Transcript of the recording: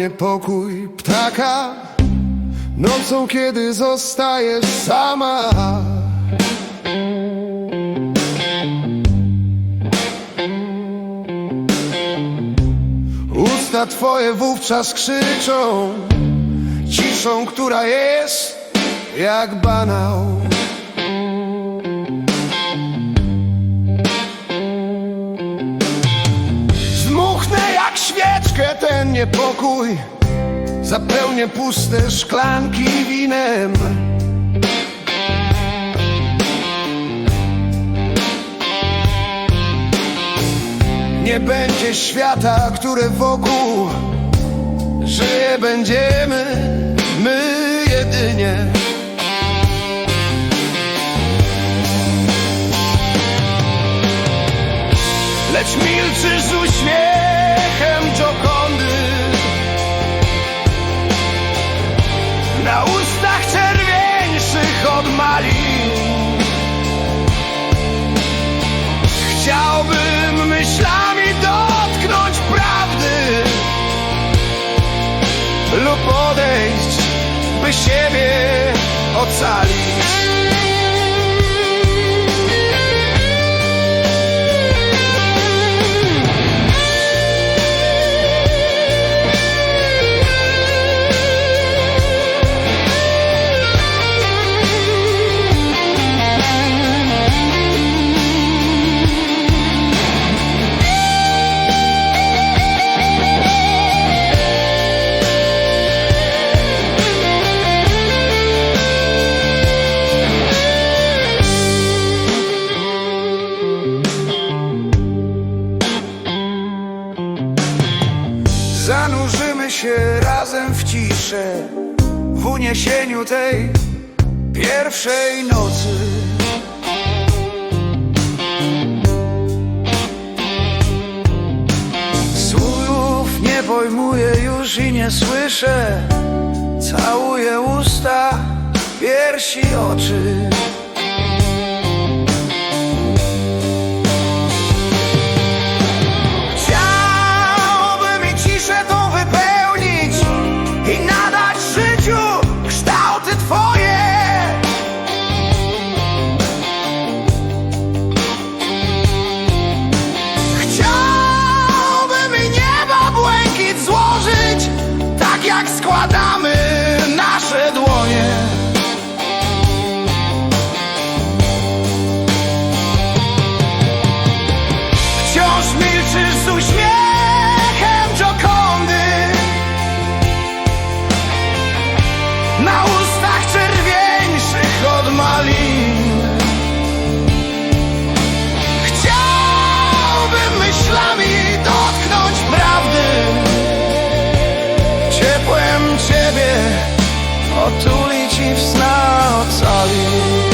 Niepokój ptaka. Nocą, kiedy zostajesz sama. Usta twoje wówczas krzyczą Ciszą, która jest jak banał świeczkę ten niepokój. Zapełnię puste szklanki winem. Nie będzie świata, które wokół Żyje będziemy my jedynie Lub odejść, by siebie ocalić ciszę W uniesieniu tej pierwszej nocy. Słów nie pojmuję już i nie słyszę. Całuję usta, piersi, oczy Ciepłem Ciebie otulić i w sna ocalić